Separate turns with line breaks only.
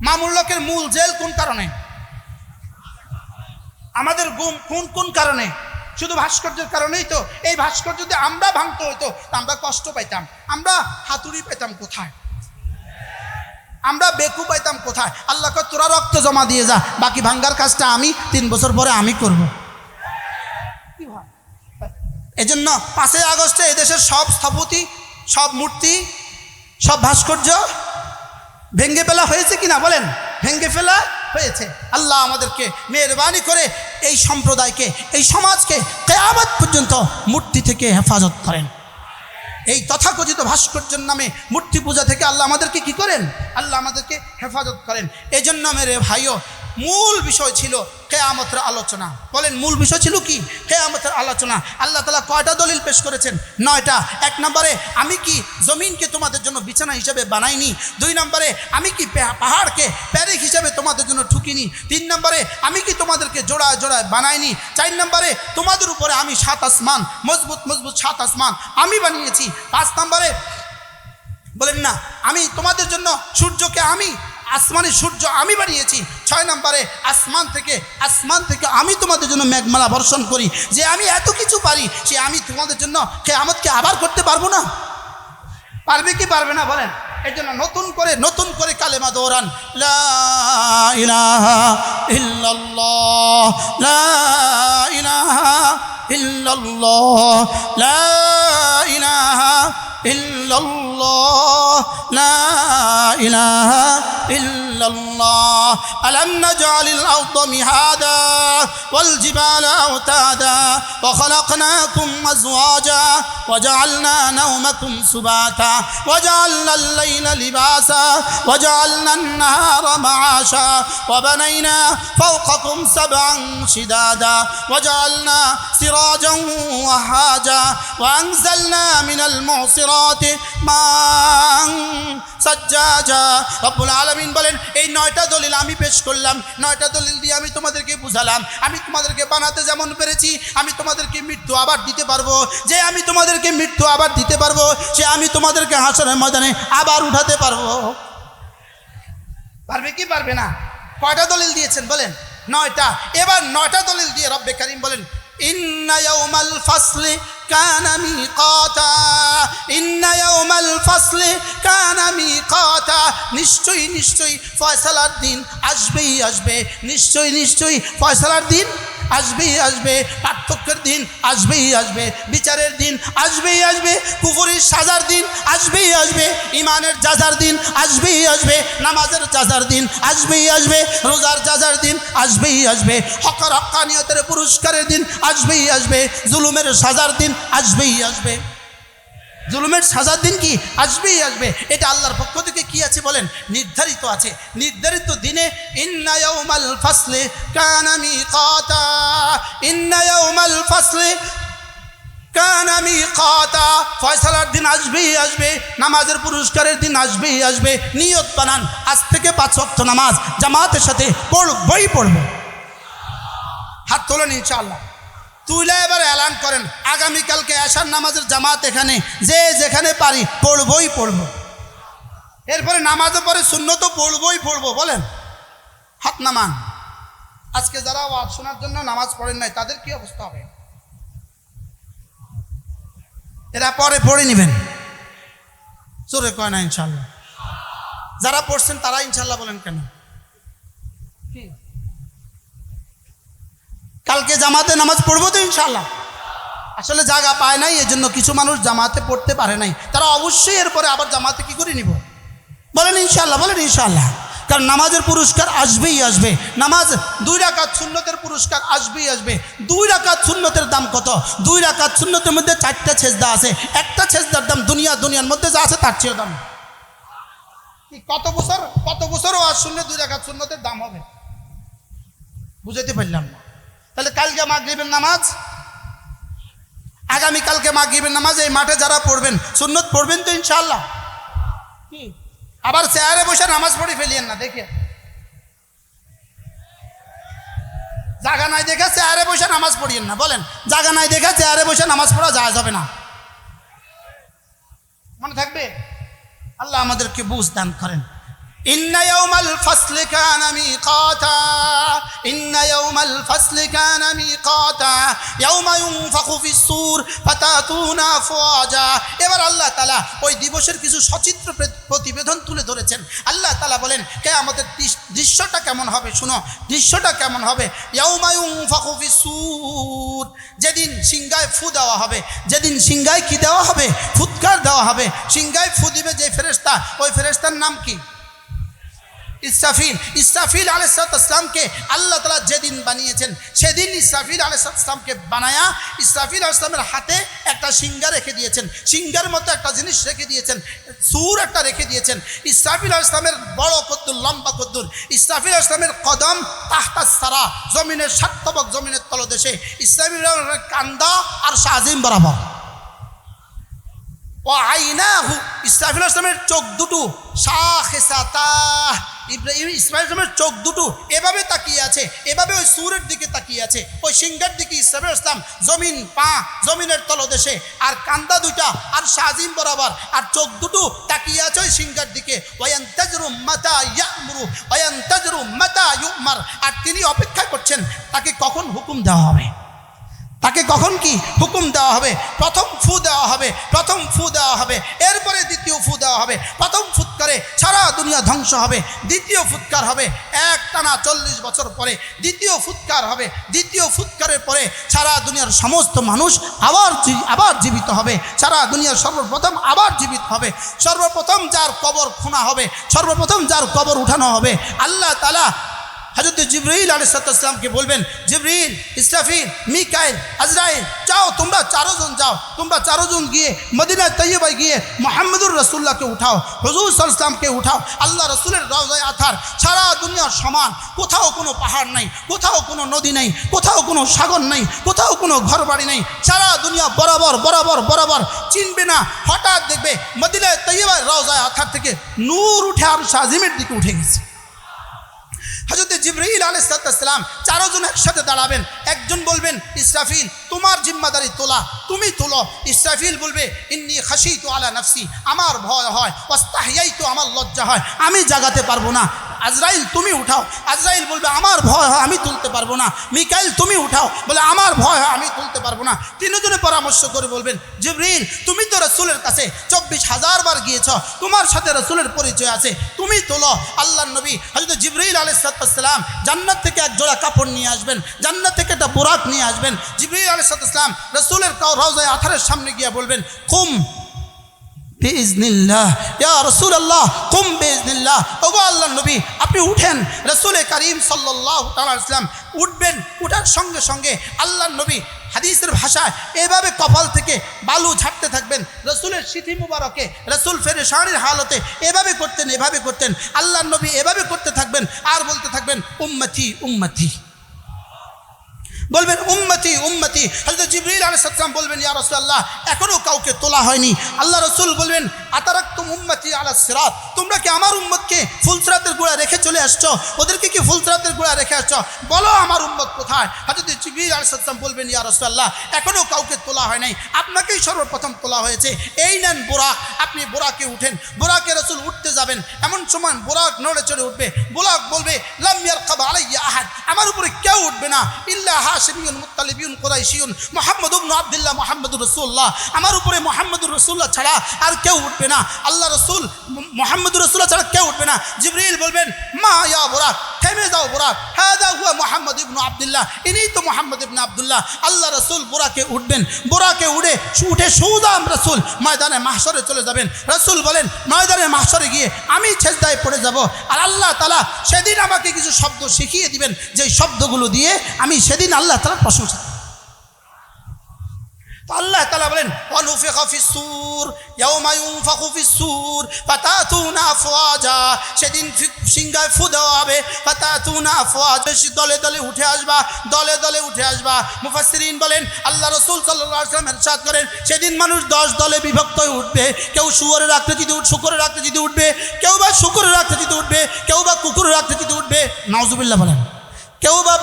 মামুল্লকের মূল জেল কোন কারণে? আমাদের গুম কোন কোন কারণে? শুধু ভাস্কর্যের কারণেই তো। এই ভাস্কর্য যদি আমরা ভাঙতে হইতো আমরা কষ্ট পাইতাম। আমরা হাতুড়ি পাইতাম কোথায়? আমরা বেকু পাইতাম কোথায়? আল্লাহ কয়, তোরা রক্ত জমা দিয়ে যা বাকি ভাঙ্গার কাজটা আমি তিন বছর পরে আমি করব। এজন্য পাঁচই আগস্টে এদেশের সব স্থপতি সব মূর্তি সব ভাস্কর্য ভেঙ্গে ফেলা হয়েছে কিনা বলেন? ভেঙ্গে ফেলা হয়েছে। আল্লাহ আমাদেরকে মেহরবানি করে এই সম্প্রদায়কে, এই সমাজকে কেয়ামত পর্যন্ত মূর্তি থেকে হেফাজত করেন। এই তথাকথিত ভাস্কর্যের নামে মূর্তি পূজা থেকে আল্লাহ আমাদেরকে কি করেন? আল্লাহ আমাদেরকে হেফাজত করেন। এজন্য জন্য মেরে ভাইও মূল বিষয় ছিল কেয়ামতের আলোচনা। বলেন, মূল বিষয় ছিল কি? কেয়ামতের আলোচনা। আল্লাহ তালা কয়টা দলিল পেশ করেছেন? নয়টা। এক নম্বরে, আমি কি জমিনকে তোমাদের জন্য বিছানা হিসেবে বানাইনি? দুই নম্বরে, আমি কি পাহাড়কে প্যারেক হিসেবে তোমাদের জন্য ঠুকিনি? তিন নম্বরে, আমি কি তোমাদেরকে জোড়ায় জোড়ায় বানাইনি? চার নম্বরে, তোমাদের উপরে আমি সাত আসমান, মজবুত মজবুত সাত আসমান আমি বানিয়েছি। পাঁচ নম্বরে, বলেন না, আমি তোমাদের জন্য সূর্যকে আমি আসমানের সূর্য আমি বানিয়েছি। ছয় নম্বরে, আসমান থেকে আসমান থেকে আমি তোমাদের জন্য মেঘমালা বর্ষণ করি। যে আমি এত কিছু পারি, সে আমি তোমাদের জন্য কেয়ামতকে আবার করতে পারব না। পারবে কি পারবে না বলেন? এই জন্য নতুন করে নতুন করে কালেমা দৌড়ান। ইল্লাল্লাহ ইল্লাল্লাহ ইল্লাল্লাহ। লা ইলাহা إلا الله. ألم نجعل الأرض مهادا والجبال أوتادا وخلقناكم أزواجا وجعلنا نومكم سباتا وجعلنا الليل لباسا وجعلنا النهار معاشا وبنينا فوقكم سبعا شدادا وجعلنا سراجا وهاجا وأنزلنا من المعصرات ماء سجاجا. رب العالمين আলামিন বলেন, এই নয়টা দলিল আমি পেশ করলাম। নয়টা দলিল দিয়ে আমি তোমাদেরকে বুঝালাম। আমি তোমাদেরকে বানাতে যেমন পেরেছি, আমি তোমাদেরকে মৃত্যু আবার দিতে পারব। যে আমি তোমাদেরকে মৃত্যু আবার দিতে পারব, সে আমি তোমাদেরকে হাসনের ময়দানে আবার উঠাতে পারব। পারবে কি পারবে না? কয়টা দলিল দিয়েছেন বলেন? নয়টা। এবার নয়টা দলিল দিয়ে রব্বে কারিম বলেন ইন্না يوم الفصل كان ميقاتا ইন্না يوم الفصل كان ميقاتا নিশ্চয়ই নিশ্চয়ই ফয়সালার দিন আসবেই আসবে। নিশ্চয়ই নিশ্চয়ই ফয়সালার দিন আসবেই আসবে। পার্থক্যের দিন আসবেই আসবে। বিচারের দিন আসবেই আসবে। কুকুরের সাজার দিন আসবেই আসবে। ইমানের যাজার দিন আসবেই আসবে। নামাজের যাজার দিন আসবেই আসবে। রোজার যাজার দিন আসবেই আসবে। হকার হকানিয়তের পুরস্কারের দিন আসবেই আসবে। জুলুমের সাজার দিন আসবেই আসবে। জুলুমের সাজার দিন কি? আসবেই আসবে। এটা আল্লাহর পক্ষ থেকে কি আছে বলেন? নির্ধারিত আছে। নির্ধারিত দিনে, ইন্না ইয়াউমাল ফাসলে কানা মিকাতা। ইন্না ইয়াউমাল ফাসলে কানা মিকাতা। ফয়সালার দিন আসবেই আসবে। নামাজের পুরস্কারের দিন আসবেই আসবে। নিয়ত বানান। আজ থেকে পাঁচ ওয়াক্ত নামাজ। জামাতের সাথে পড়বই পড়ব। হাত তোলেন ইনশাআল্লাহ। তুইলে এবার এলান করেন। আগামীকালকে আসার নামাজের জামাত এখানে। যে যেখানে পারি পড়বই পড়ব। এরপরে নামাজের পরে শূন্য তো পড়বই পড়ব, বলেন। হাত নামান। আজকে যারা ওয়াজ শোনার জন্য নামাজ পড়েন নাই, তাদের কি অবস্থা হবে? এরা পরে পড়ে নেবেন। চোরে কয় না, ইনশাল্লাহ। যারা পড়ছেন তারা ইনশাল্লাহ বলেন কেন? কি? কালকে জামাতে নামাজ পড়ব তো ইনশাল্লাহ আসলে জায়গা পায় নাই এই জন্য কিছু মানুষ জামাতে পড়তে পারে নাই। তারা অবশ্যই এরপরে আবার জামাতে কি করে নিব? বলেন ইনশাল্লাহ বলেন ইনশাল্লাহ কারণ নামাজের পুরস্কার আসবেই আসবে। নামাজ দুই রাকাত শূন্যতের পুরস্কার আসবেই আসবে। দুই রাকাত শূন্যতের দাম কত? দুই রাকাত শূন্যতের মধ্যে চারটা ছেজদা আছে। একটা ছেজদার দাম দুনিয়া দুনিয়ার মধ্যে যা আছে তার চেয়েও দাম। কত বছর? কত বছরও আর শূন্য দুই রাকাত শূন্যতের দাম হবে? বুঝাতে পারলাম না। তাহলে কালকে মাগরিবের নামাজ? আগামী কালকে মাগরিবের নামাজ এই মাঠে যারা পড়বেন সুন্নত পড়বেন তো ইনশাল্লাহ কি? আবার চেয়ারে বসে নামাজ পড়ে ফেলিয়েন না দেখে। জাগা নাই দেখে চেয়ারে বসে নামাজ পড়িয়েন না বলেন। জাগা নাই দেখে চেয়ারে বসে নামাজ পড়া যাওয়া যাবে না। মনে থাকবে? আল্লাহ আমাদেরকে বুঝ দান করেন। إن يوم الفصل كان ميقاتا إن يوم الفصل كان ميقاتا يوم ينفخ في الصور فتاتون أفواجا এবার আল্লাহ তালা ওই দিবসের কিছু সচিত্র প্রে- প্রতিবেদন তুলে ধরেছেন আল্লাহ তালা বলেন কে আমাদের দৃশ্যটা কেমন হবে শুনো দৃশ্যটা কেমন হবে ইয়াউমা ইউনফাখু ফিস-সূর যেদিন সিংগায় ফু দেওয়া হবে যেদিন সিংগায় কি দেওয়া হবে ফুৎকার দেওয়া হবে সিংগায় ফু দিবে যে ফেরেশতা ওই ফেরেশতার নাম কি ইসরাফিল ইসরাফিল আলাইসালামকে আল্লাহ তালা যেদিন বানিয়েছেন, সেদিন ইসরাফিল আলাইসালামকে বানায়া ইসরাফিল আলাইসলামের হাতে একটা সিঙ্গা রেখে দিয়েছেন। সিঙ্গার মতো একটা জিনিস রেখে দিয়েছেন, সুর একটা রেখে দিয়েছেন। ইসরাফিল আলাইসলামের বড় কদ্দুর, লম্বা কদ্দুর। ইসরাফিল আলাইসলামের কদম তাহতা সারা, জমিনের সাতবক জমিনের তলদেশে। আলাইসলামের কান্দা আর শাহজিম বরাবর। ও আইনাহু, ইসরাফিল ইসলামের চোখ দুটো শাহেসাতা ইব্রাহিম ইসমাইল চোখ দুটো এভাবে তাকিয়ে আছে, এভাবে ওই সুরের দিকে তাকিয়ে আছে, ওই সিংহার দিকে ইসলামের ইসলাম, জমিন, পা, জমিনের তলদেশে, আর কান্দা দুইটা, আর সাজিম বরাবর, আর চোখ দুটো তাকিয়ে আছে ওই সিংহার দিকে। আর তিনি অপেক্ষা করছেন, তাকে কখন হুকুম দেওয়া হবে? তাকে কখন কি হুকুম দেওয়া হবে? প্রথম ফু দেওয়া হবে, প্রথম ফু দেওয়া হবে, এরপরে দ্বিতীয় ফু দেওয়া হবে, প্রথম দুনিয়া ধ্বংস হবে, দ্বিতীয় ফুৎকার হবে। এক টানা চল্লিশ বছর পরে দ্বিতীয় ফুৎকার হবে। দ্বিতীয় ফুৎকারের পরে সারা দুনিয়ার সমস্ত মানুষ আবার আবার জীবিত হবে। সারা দুনিয়ার সর্বপ্রথম আবার জীবিত হবে। সর্বপ্রথম যার কবর খোনা হবে, সর্বপ্রথম যার কবর উঠানো হবে, আল্লাহ তালা হজরত জিব্রাইল আলিসাল্লামকে বলবেন, জিব্রিল, ইসরাফিল, মিকাইল, আজরাইল, যাও, তোমরা চারোজন যাও, তোমরা চারোজন গিয়ে মদিনা তৈবায় গিয়ে মোহাম্মদুর রসুল্লাহকে উঠাও, হজুর সাল্লামকে উঠাও, আল্লাহ রসুলের রওজায় আথার, সারা দুনিয়ার সমান, কোথাও কোনো পাহাড় নাই, কোথাও কোনো নদী নেই, কোথাও কোনো সাগর নেই, কোথাও কোনো ঘরবাড়ি নেই, সারা দুনিয়া বরাবর বরাবর বরাবর চিনবে না, হঠাৎ দেখবে মদিনায় তৈবায় রওজায় আথার থেকে নূর উঠে আর শাহিমের দিকে উঠে গেছে। হজরত জিব্রাহিল আলাইসালাম চারোজন একসাথে দাঁড়াবেন। একজন বলবেন, ইসরাফিল, তোমার জিম্মাদারি তোলা, তুমি তোলো। ইসরাফিল বলবে, ইন্নি খাসি তো আলা নাফসি, আমার ভয় হয় অস্তাহিয়াই তো আমার লজ্জা হয়, আমি জাগাতে পারব না। আজরাইল, তুমি উঠাও। আজরাইল বলবে, আমার ভয় হয়, আমি তুলতে পারব না। মিকাইল, তুমি উঠাও। বলে, আমার ভয় হয়, আমি তুলতে পারব না। তিনজনে পরামর্শ করে বলবেন, জিব্রিল, তুমি তো রসুলের কাছে চব্বিশ হাজার বার গিয়েছ। তোমার সাথে রসুলের পরিচয় আছে। তুমি তোলো। আল্লাহ নবী হয়তো জিব্রিল আলাইসালাম জান্নাত থেকে এক জোড়া কাপড় নিয়ে আসবেন, জান্নাত থেকে একটা বোরাক নিয়ে আসবেন। জিব্রিল আলাইসালাম রসুলের কাউ রওজায় আথারের সামনে গিয়ে বলবেন, কুম বেজনিল্লাহ রসুল আল্লাহ কুম বেজনিল্লাহ ওগো আল্লাহ নবী, আপনি উঠেন, রসুল করিম সাল্লাহ উঠবেন, উঠার সঙ্গে সঙ্গে আল্লাহ নবী হাদিসের ভাষায় এভাবে কপাল থেকে বালু ঝাড়তে থাকবেন, রসুলের সিথি মুবারকে, রসুল ফেরে শাড়ির হালতে এভাবে করতেন এভাবে করতেন আল্লাহ নবী এভাবে করতে থাকবেন, আর বলতে থাকবেন উম্মথি উম্মতি। বলবেন, উম্মতি উম্মতি। হজরত জিবরিল আলাইসালাম বলবেন, ইয়া রাসূলুল্লাহ এখনও কাউকে তোলা হয়নি। আল্লাহ রসুল বলবেন আতারাক তুম উম্মতি আলা সিরাত, তোমরা কি আমার উম্মতকে ফুলসরাতের গোড়া রেখে চলে আসছো? ওদেরকে কি ফুলসরাতের গোড়া রেখে আসছো? বলো আমার উম্মত কোথায়? হজরত জিবরিল আলাইসালাম বলবেন, ইয়া রাসূলুল্লাহ এখনও কাউকে তোলা হয় নাই। আপনাকেই সর্বপ্রথম তোলা হয়েছে। এই নেন বোরাক। আপনি বোরাকে উঠেন। বোরাকে রসুল উঠতে যাবেন। এমন সময় বোরাক নড়ে চড়ে উঠবে। বোরাক বলবে, লাম ইয়ারকাব আলাইয়া আহাদ। আমার উপরে কেউ উঠবে না। ইল্লা হাশিমিউন মুত্তালিবিউন কুরাইশিউন মুহাম্মদ ইবনে আব্দুল্লাহ মুহাম্মদুর রাসূলুল্লাহ। আমার উপরে মুহাম্মদুর রসুল্লাহ ছাড়া আর কেউ উঠবে না। আল্লাহ রসুল মুহাম্মদুর রাসূলুল্লাহ ছাড়া কেউ উঠবে না। জিবরিল বলবেন, মা ইয়া বুরাক থেমে যাও হ্যাঁ হাদা হুয়া মোহাম্মদ ইবনু আবদুল্লাহ। ইনি তো মোহাম্মদ ইবনু আবদুল্লাহ। আল্লাহ রসুল বোরাকে উঠবেন। বোরাকে উড়ে উঠে সৌদাম রসুল ময়দানে মাহসরে চলে যাবেন। রসুল বলেন, ময়দানে মাহসরে গিয়ে আমি ছেজদায় পড়ে যাব। আর আল্লাহ তালা সেদিন আমাকে কিছু শব্দ শিখিয়ে দিবেন। যেই শব্দগুলো দিয়ে আমি সেদিন আল্লাহ তালার প্রশংসা আল্লাহ তালা বলেন অনুফিখা ফিসুর ইয়াউমা ইউনফাখু ফিসুর ফাতাতুনা আফওয়াজা। সেদিন সিংহায় ফু দেওয়া হবে। ফাতাতুনা আফওয়াজ। বেশি দলে দলে উঠে আসবা, দলে দলে উঠে আসবা। মুফাসসিরিন বলেন, আল্লাহ রাসূল আলাইহি ওয়াসাল্লাম করেন, সেদিন মানুষ দশ দলে বিভক্ত হয়ে উঠবে। কেউ শুয়োরের আকৃতিতে উঠ শুকরের আকৃতিতে উঠবে, কেউ বা শুকরের আকৃতিতে উঠবে, কেউ বা কুকুরের আকৃতিতে উঠবে। নাউজুবিল্লাহ বলেন, কেউ বা